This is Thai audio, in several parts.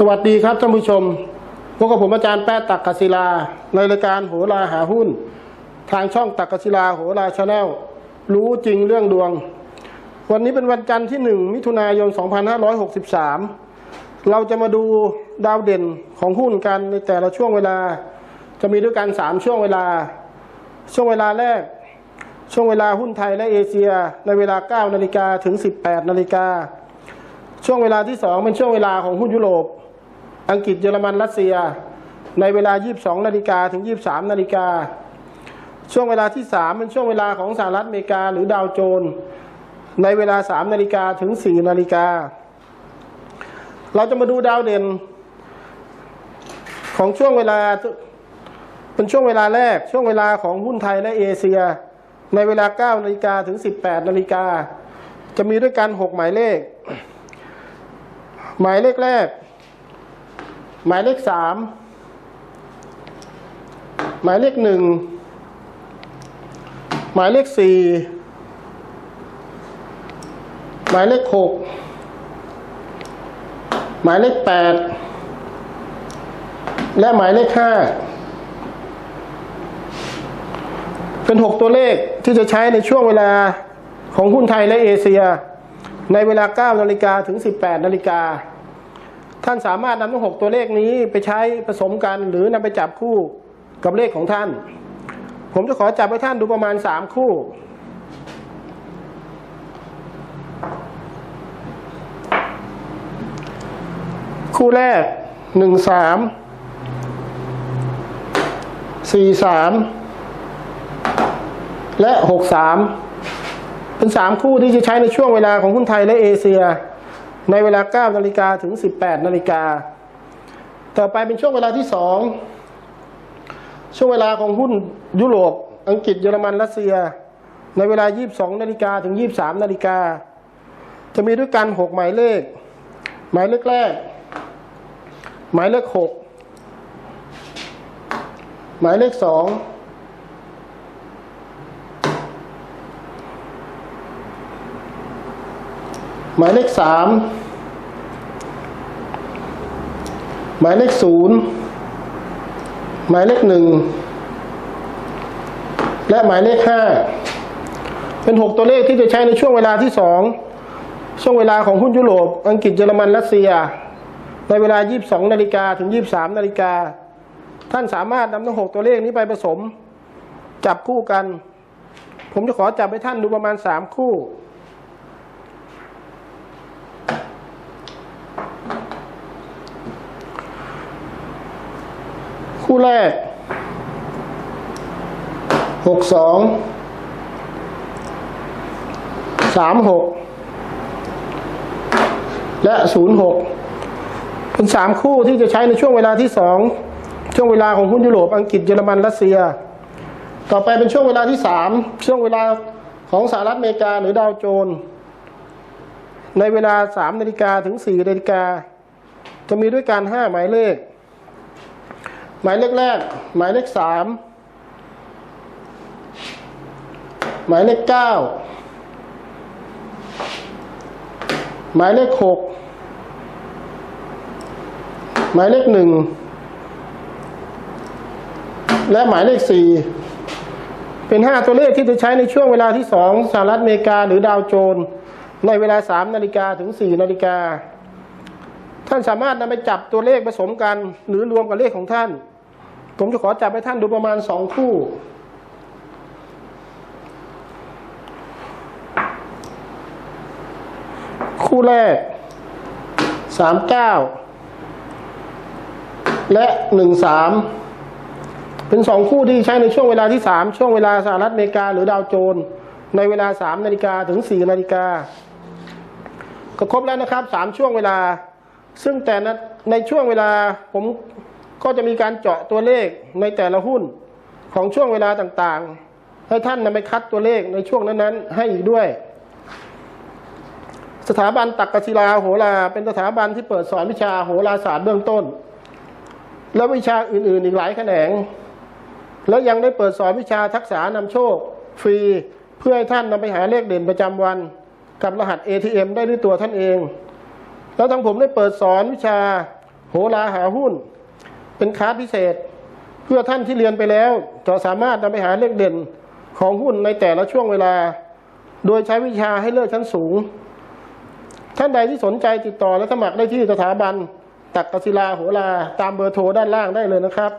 สวัสดีครับท่านผู้ชมพบกับผมอาจารย์แป๊ะตักกศิลา ในรายการโหราหาหุ้น ทางช่องตักกศิลาโหราชาแนลรู้จริงเรื่องดวง วันนี้เป็นวันจันทร์ที่ 1 มิถุนายน 2563 เราจะมาดูดาวเด่นของหุ้นกันในแต่ละช่วงเวลา จะมีด้วยกัน 3 ช่วงเวลา ช่วงเวลาแรก ช่วงเวลาหุ้นไทยและเอเชีย ในเวลา 9 นาฬิกาถึง 18 นาฬิกาช่วงเวลาที่สองเป็นช่วงเวลาของหุ้นยุโรป อังกฤษเยอรมันรัสเซีย ในเวลา 22นาฬิกาถึง 23นาฬิกาช่วงเวลาที่สามเป็นช่วงเวลาของสหรัฐอเมริกาหรือดาวโจนส์ในเวลา 3 นาฬิกาถึง 4 นาฬิกา เราจะมาดูดาวเด่น ของช่วงเวลาเป็นช่วงเวลาแรก ช่วงเวลาของหุ้นไทยและเอเชีย ในเวลา 9 นาฬิกาถึง 18 นาฬิกา จะมีด้วยกัน 6 หมายเลข หมายเลขแรก หมายเลขสามหมายเลขหนึ่งหมายเลขสี่หมายเลขหกหมายเลขแปดและหมายเลขห้าเป็นหกตัวเลขที่จะใช้ในช่วงเวลาของหุ้นไทยและเอเชีย ในเวลา 9 นาฬิกาถึง 18 นาฬิกา ท่านสามารถนำทั้งหกตัวเลขนี้ไปใช้ผสมกันหรือนำไปจับคู่กับเลขของท่าน ผมจะขอจับให้ท่านดูประมาณ3คู่ คู่แรก1 3 4 3และ6 3เป็นสามคู่ที่จะใช้ในช่วงเวลาของหุ้นไทยและเอเชีย ในเวลา 9 นาฬิกาถึง 18 นาฬิกา ต่อไปเป็นช่วงเวลาที่ 2 ช่วงเวลาของหุ้นยุโรป อังกฤษ เยอรมัน รัสเซีย ในเวลา 22 นาฬิกาถึง 23 นาฬิกา จะมีด้วยกัน 6 หมายเลข หมายเลขแรก หมายเลข 6 หมายเลข 2 หมายเลขสามหมายเลขศูนย์หมายเลขหนึ่งและหมายเลขห้าเป็นหกตัวเลขที่จะใช้ในช่วงเวลาที่สองช่วงเวลาของหุ้นยุโรป อังกฤษเยอรมันรัสเซีย ในเวลา 22 นาฬิกาถึง 23 นาฬิกา ท่านสามารถนำทั้งหกตัวเลขนี้ไปผสม จับคู่กัน ผมจะขอจับให้ท่านดูประมาณ 3 คู่ คู่แรก หกสอง สามหก และศูนย์หกเป็นสามคู่ที่จะใช้ในช่วงเวลาที่สอง ช่วงเวลาของหุ้นยุโรป อังกฤษ เยอรมัน รัสเซีย ต่อไปเป็นช่วงเวลาที่สาม ช่วงเวลาของสหรัฐอเมริกาหรือดาวโจน ในเวลาสามนาฬิกาถึงสี่นาฬิกา จะมีด้วยการห้าหมายเลข หมายเลขแรก หมายเลขสามหมายเลขเก้าหมายเลขหกหมายเลขหนึ่งและหมายเลขสี่เป็นห้าตัวเลขที่จะใช้ในช่วงเวลาที่สองสหรัฐอเมริกาหรือดาวโจนในเวลาสามนาฬิกาถึงสี่นาฬิกาท่านสามารถนำไปจับตัวเลขผสมกัน หรือรวมกับเลขของท่าน ผมจะขอจับให้ท่านดูประมาณสองคู่ คู่แรกสามเก้าและหนึ่งสามเป็นสองคู่ที่ใช้ในช่วงเวลาที่สามช่วงเวลาสหรัฐอเมริกาหรือดาวโจน ในเวลาสามนาฬิกาถึงสี่นาฬิกาก็ครบแล้วนะครับสามช่วงเวลา ซึ่งแต่ในช่วงเวลาผม ก็จะมีการเจาะตัวเลขในแต่ละหุ้นของช่วงเวลาต่างๆ ให้ท่านนำไปคัดตัวเลขในช่วงนั้นๆ ให้อีกด้วย สถาบันตักกศิลาโหราเป็นสถาบันที่เปิดสอนวิชาโหราศาสตร์เบื้องต้น และวิชาอื่นๆอีกหลายแขนง แล้วยังได้เปิดสอนวิชาทักษะนำโชค ฟรีเพื่อให้ท่านนำไปหาเลขเด่นประจำวัน กับรหัส ATM ได้ด้วยตัวท่านเอง แล้วทางผมได้เปิดสอนวิชาโหราหาหุ้น เป็นคลาสพิเศษ เพื่อท่านที่เรียนไปแล้ว จะสามารถนำไปหาเลขเด่นของหุ้นในแต่ละช่วงเวลา โดยใช้วิชาให้เลิกชั้นสูง ท่านใดที่สนใจติดต่อและสมัครได้ที่สถาบัน ตักกศิลาโหราตามเบอร์โทรด้านล่างได้เลยนะครับ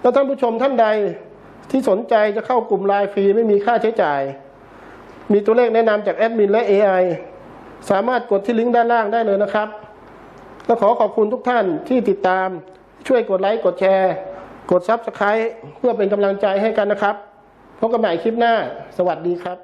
แล้วท่านผู้ชมท่านใดที่สนใจจะเข้ากลุ่มไลน์ฟรีไม่มีค่าใช้จ่าย มีตัวเลขแนะนำจากแอดมินและ AI สามารถกดที่ลิงก์ด้านล่างได้เลยนะครับ และขอขอบคุณทุกท่านที่ติดตาม ช่วยกดไลค์กดแชร์ กดซับสไครต์เพื่อเป็นกำลังใจให้กันนะครับ พบกันใหม่คลิปหน้า สวัสดีครับ